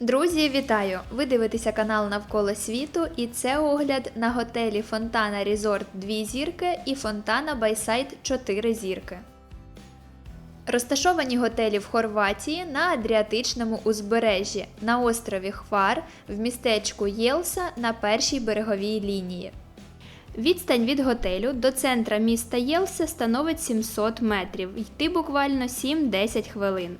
Друзі, вітаю! Ви дивитеся канал Навколо світу і це огляд на готелі Фонтана Resort 2 зірки і Фонтана Байсайд 4 зірки. Розташовані готелі в Хорватії на Адріатичному узбережжі на острові Хвар в містечку Єлса на першій береговій лінії. Відстань від готелю до центра міста Єлсе становить 700 метрів, йти буквально 7-10 хвилин.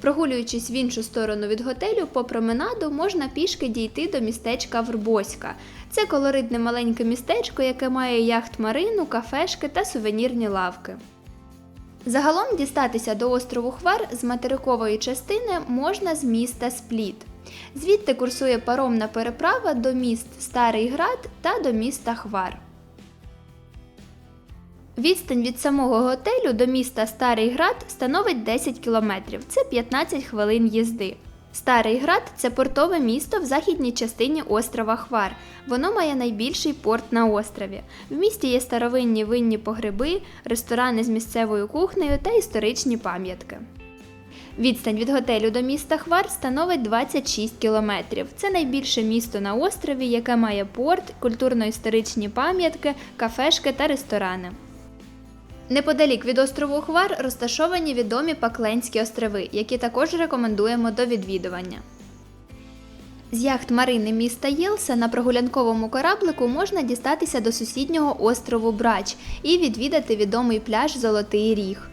Прогулюючись в іншу сторону від готелю, по променаду можна пішки дійти до містечка Врбоська. Це колоритне маленьке містечко, яке має яхт-марину, кафешки та сувенірні лавки. Загалом дістатися до острову Хвар з материкової частини можна з міста Спліт. Звідти курсує паромна переправа до міст Старий Град та до міста Хвар. Відстань від самого готелю до міста Старий Град становить 10 кілометрів. Це 15 хвилин їзди. Старий Град це портове місто в західній частині острова Хвар. Воно має найбільший порт на острові. В місті є старовинні винні погреби, ресторани з місцевою кухнею та історичні пам'ятки. Відстань від готелю до міста Хвар становить 26 кілометрів. Це найбільше місто на острові, яке має порт, культурно-історичні пам'ятки, кафешки та ресторани. Неподалік від острову Хвар розташовані відомі Пакленські острови, які також рекомендуємо до відвідування. З яхт Марини міста Єлса на прогулянковому кораблику можна дістатися до сусіднього острову Брач і відвідати відомий пляж Золотий Ріг.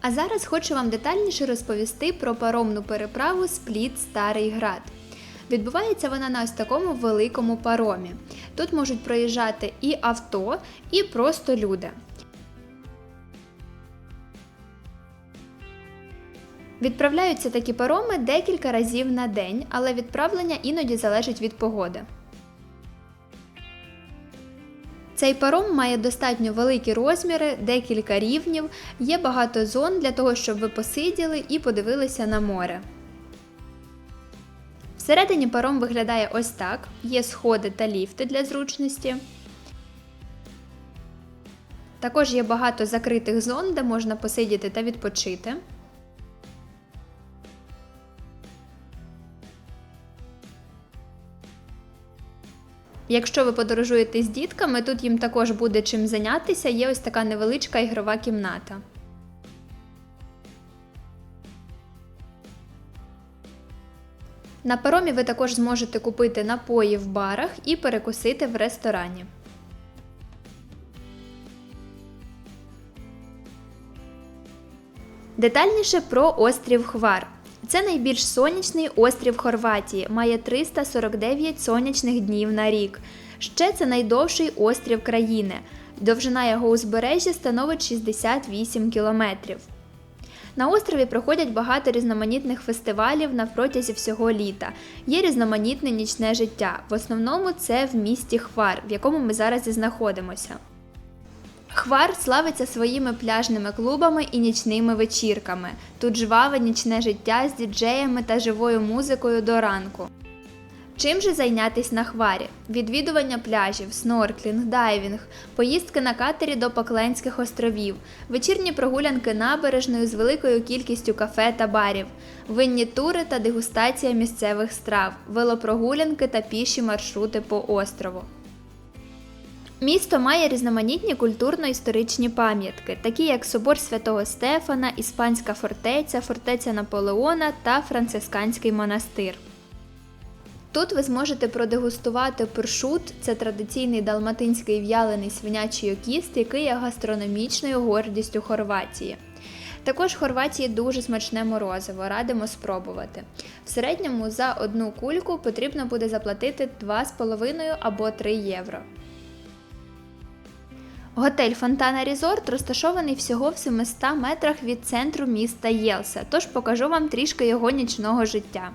А зараз хочу вам детальніше розповісти про паромну переправу Спліт Старий Град. Відбувається вона на ось такому великому паромі. Тут можуть проїжджати і авто, і просто люди. Відправляються такі пароми декілька разів на день, але відправлення іноді залежить від погоди. Цей паром має достатньо великі розміри, декілька рівнів, є багато зон для того, щоб ви посиділи і подивилися на море. Всередині паром виглядає ось так: є сходи та ліфти для зручності. Також є багато закритих зон, де можна посидіти та відпочити. Якщо ви подорожуєте з дітками, тут їм також буде чим зайнятися, є ось така невеличка ігрова кімната. На паромі ви також зможете купити напої в барах і перекусити в ресторані. Детальніше про острів Хвар. Це найбільш сонячний острів Хорватії, має 349 сонячних днів на рік. Ще це найдовший острів країни. Довжина його узбережжя становить 68 кілометрів. На острові проходять багато різноманітних фестивалів на протязі всього літа. Є різноманітне нічне життя. В основному це в місті Хвар, в якому ми зараз і знаходимося. Хвар славиться своїми пляжними клубами і нічними вечірками. Тут жваве нічне життя з діджеями та живою музикою до ранку. Чим же зайнятись на хварі? Відвідування пляжів, снорклінг, дайвінг, поїздки на катері до Пакленських островів, вечірні прогулянки набережною з великою кількістю кафе та барів, винні тури та дегустація місцевих страв, велопрогулянки та піші маршрути по острову. Місто має різноманітні культурно-історичні пам'ятки, такі як Собор Святого Стефана, Іспанська фортеця, фортеця Наполеона та Францисканський монастир. Тут ви зможете продегустувати першут, це традиційний далматинський в'ялений свинячий окіст, який є гастрономічною гордістю Хорватії. Також в Хорватії дуже смачне морозиво, радимо спробувати. В середньому за одну кульку потрібно буде заплатити 2,5 або 3 євро. Готель Фонтана Різорт розташований всього в 700 метрах від центру міста Єлса, тож покажу вам трішки його нічного життя.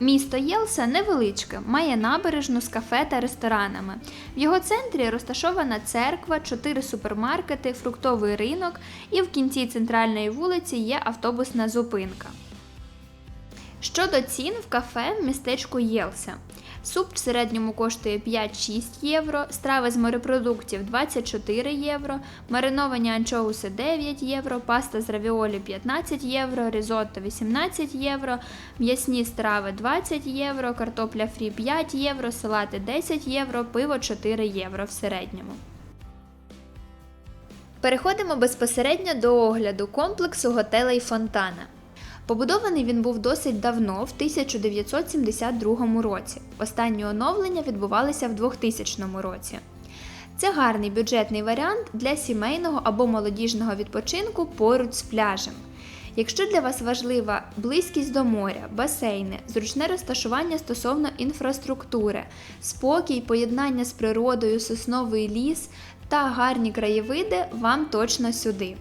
Місто Єлса невеличке, має набережну з кафе та ресторанами. В його центрі розташована церква, чотири супермаркети, фруктовий ринок і в кінці центральної вулиці є автобусна зупинка. Щодо цін в кафе в містечку Єлса. Суп в середньому коштує 5-6 євро, страви з морепродуктів 24 євро, мариновані анчоуси 9 євро, паста з равіолі 15 євро, різотто 18 євро, м'ясні страви 20 євро, картопля фрі 5 євро, салати 10 євро, пиво 4 євро в середньому. Переходимо безпосередньо до огляду комплексу готелей Фонтана. Побудований він був досить давно, в 1972 році. Останні оновлення відбувалися в 2000 році. Це гарний бюджетний варіант для сімейного або молодіжного відпочинку поруч з пляжем. Якщо для вас важлива близькість до моря, басейни, зручне розташування стосовно інфраструктури, спокій, поєднання з природою, сосновий ліс та гарні краєвиди, вам точно сюди.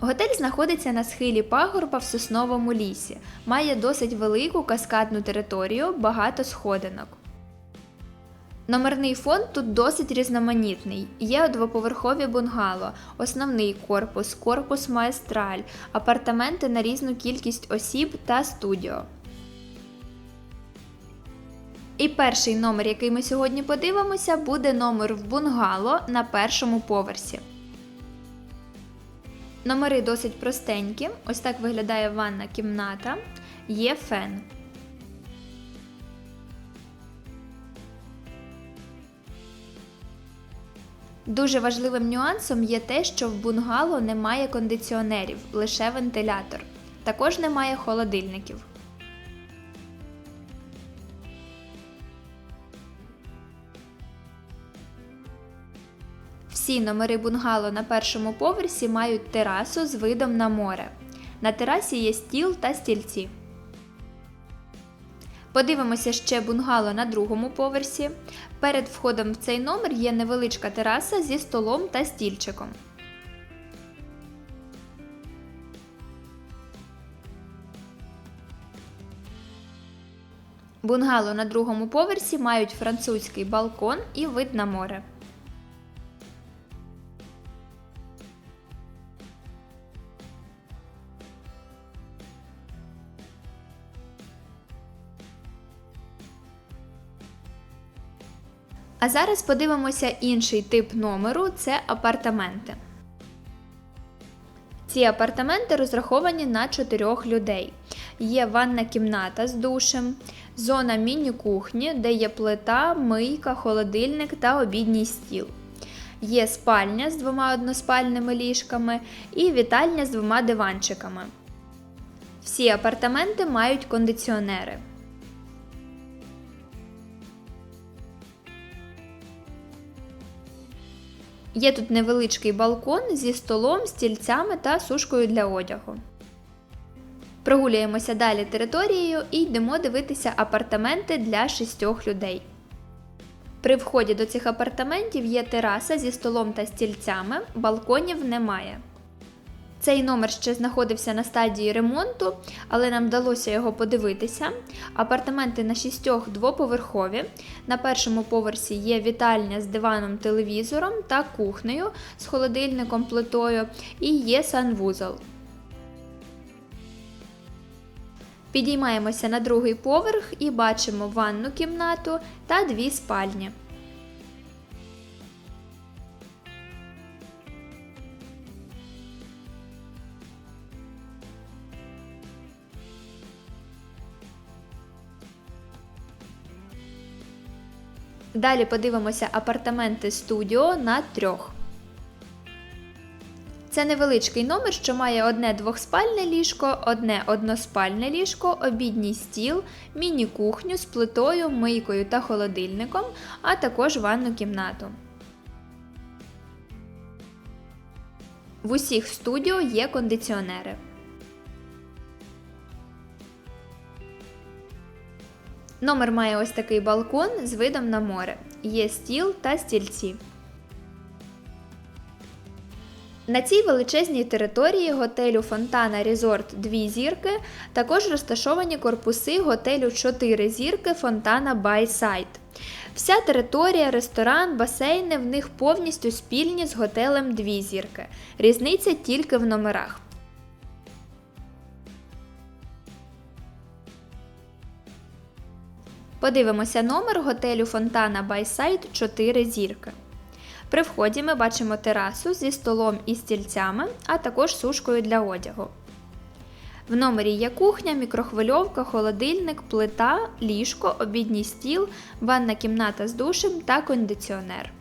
Готель знаходиться на схилі пагорба в сосновому лісі, має досить велику каскадну територію, багато сходинок. Номерний фонд тут досить різноманітний. Є двоповерхові бунгало, основний корпус, корпус маестраль, апартаменти на різну кількість осіб та студіо. І перший номер, який ми сьогодні подивимося, буде номер в бунгало на першому поверсі. Номери досить простенькі. Ось так виглядає ванна кімната. Є фен. Дуже важливим нюансом є те, що в бунгало немає кондиціонерів, лише вентилятор. Також немає холодильників. Всі номери бунгало на першому поверсі мають терасу з видом на море. На терасі є стіл та стільці. Подивимося ще бунгало на другому поверсі. Перед входом в цей номер є невеличка тераса зі столом та стільчиком. Бунгало на другому поверсі мають французький балкон і вид на море. А зараз подивимося інший тип номеру це апартаменти. Ці апартаменти розраховані на 4 людей. Є ванна кімната з душем, зона міні-кухні, де є плита, мийка, холодильник та обідній стіл. Є спальня з двома односпальними ліжками і вітальня з двома диванчиками. Всі апартаменти мають кондиціонери. Є тут невеличкий балкон зі столом, стільцями та сушкою для одягу. Прогулюємося далі територією і йдемо дивитися апартаменти для шістьох людей. При вході до цих апартаментів є тераса зі столом та стільцями, балконів немає. Цей номер ще знаходився на стадії ремонту, але нам вдалося його подивитися. Апартаменти на шістьох двоповерхові. На першому поверсі є вітальня з диваном телевізором та кухнею з холодильником плитою і є санвузол. Підіймаємося на другий поверх і бачимо ванну кімнату та дві спальні. Далі подивимося апартаменти студіо на трьох. Це невеличкий номер, що має одне двохспальне ліжко, одне односпальне ліжко, обідній стіл, міні-кухню з плитою, мийкою та холодильником, а також ванну кімнату. В усіх студіо є кондиціонери. Номер має ось такий балкон з видом на море. Є стіл та стільці. На цій величезній території готелю Фонтана Резорт 2 зірки також розташовані корпуси готелю 4 зірки Фонтана Байсайд. Вся територія, ресторан, басейни в них повністю спільні з готелем 2 зірки. Різниця тільки в номерах. Подивимося номер готелю Фонтана Байсайд 4 зірки. При вході ми бачимо терасу зі столом і стільцями, а також сушкою для одягу. В номері є кухня, мікрохвильовка, холодильник, плита, ліжко, обідній стіл, ванна кімната з душем та кондиціонер.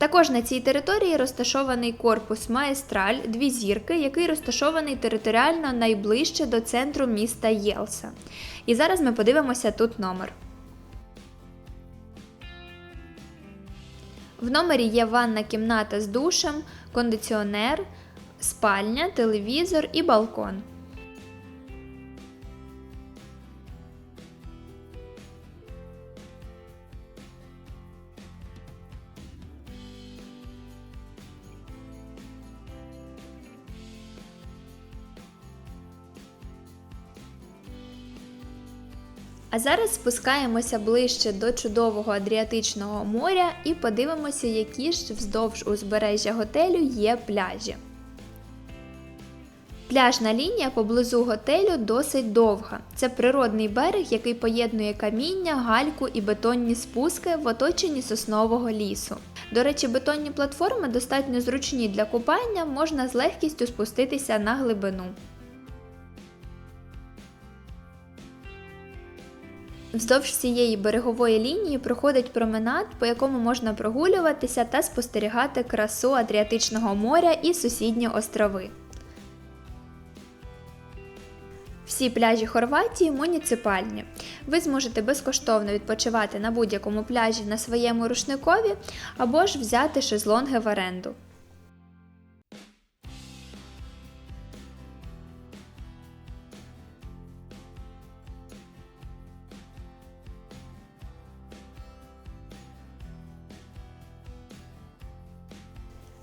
Також на цій території розташований корпус Маестраль, дві зірки, який розташований територіально найближче до центру міста Єлса. І зараз ми подивимося тут номер. В номері є ванна кімната з душем, кондиціонер, спальня, телевізор і балкон. А зараз спускаємося ближче до чудового Адріатичного моря і подивимося, які ж вздовж узбережжя готелю є пляжі. Пляжна лінія поблизу готелю досить довга. Це природний берег, який поєднує каміння, гальку і бетонні спуски в оточенні соснового лісу. До речі, бетонні платформи достатньо зручні для купання, можна з легкістю спуститися на глибину. Вздовж цієї берегової лінії проходить променад, по якому можна прогулюватися та спостерігати красу Адріатичного моря і сусідні острови. Всі пляжі Хорватії муніципальні. Ви зможете безкоштовно відпочивати на будь-якому пляжі на своєму рушникові або ж взяти шезлонги в оренду.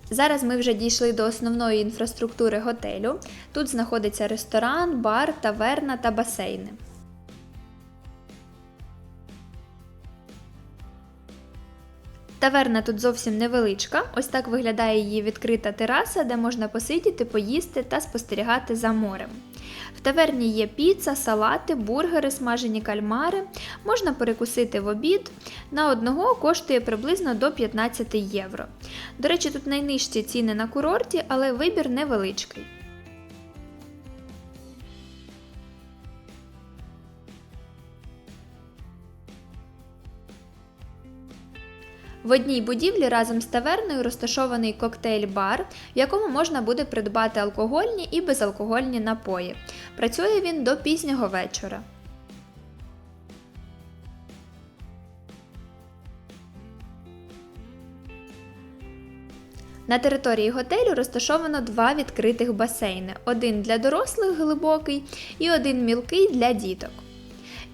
Зараз ми вже дійшли до основної інфраструктури готелю. Тут знаходиться ресторан, бар, таверна та басейни. Таверна тут зовсім невеличка, ось так виглядає її відкрита тераса, де можна посидіти, поїсти та спостерігати за морем. В таверні є піца, салати, бургери, смажені кальмари. Можна перекусити в обід. На одного коштує приблизно до 15 євро. До речі, тут найнижчі ціни на курорті, але вибір невеличкий. В одній будівлі разом з таверною розташований коктейль-бар, в якому можна буде придбати алкогольні і безалкогольні напої. Працює він до пізнього вечора. На території готелю розташовано два відкритих басейни: один для дорослих глибокий і один мілкий для діток.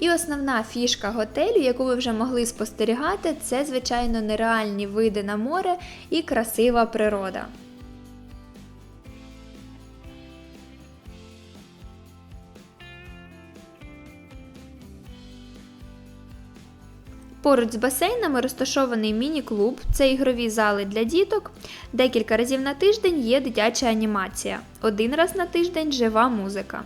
І основна фішка готелю, яку ви вже могли спостерігати, це, звичайно, нереальні види на море і красива природа. Поруч з басейнами розташований міні-клуб, це ігрові зали для діток. Декілька разів на тиждень є дитяча анімація. Один раз на тиждень жива музика.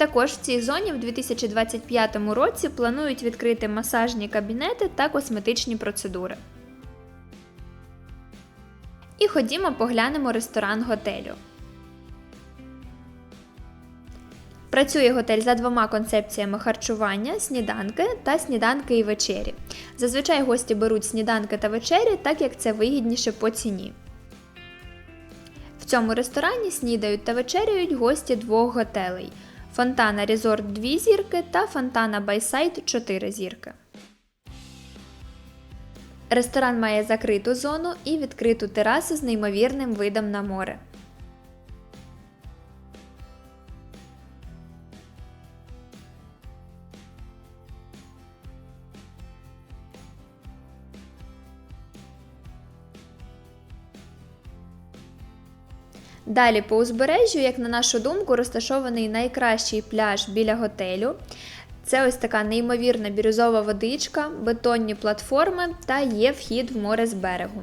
Також в цій зоні в 2025 році планують відкрити масажні кабінети та косметичні процедури. І ходімо поглянемо ресторан готелю. Працює готель за двома концепціями харчування, сніданки та сніданки і вечері. Зазвичай гості беруть сніданки та вечері, так як це вигідніше по ціні. В цьому ресторані снідають та вечеряють гості двох готелей. Фонтана Резорт 2 зірки та Фонтана Байсайд 4 зірки. Ресторан має закриту зону і відкриту терасу з неймовірним видом на море. Далі по узбережжю, як на нашу думку, розташований найкращий пляж біля готелю. Це ось така неймовірна бірюзова водичка, бетонні платформи та є вхід в море з берегу.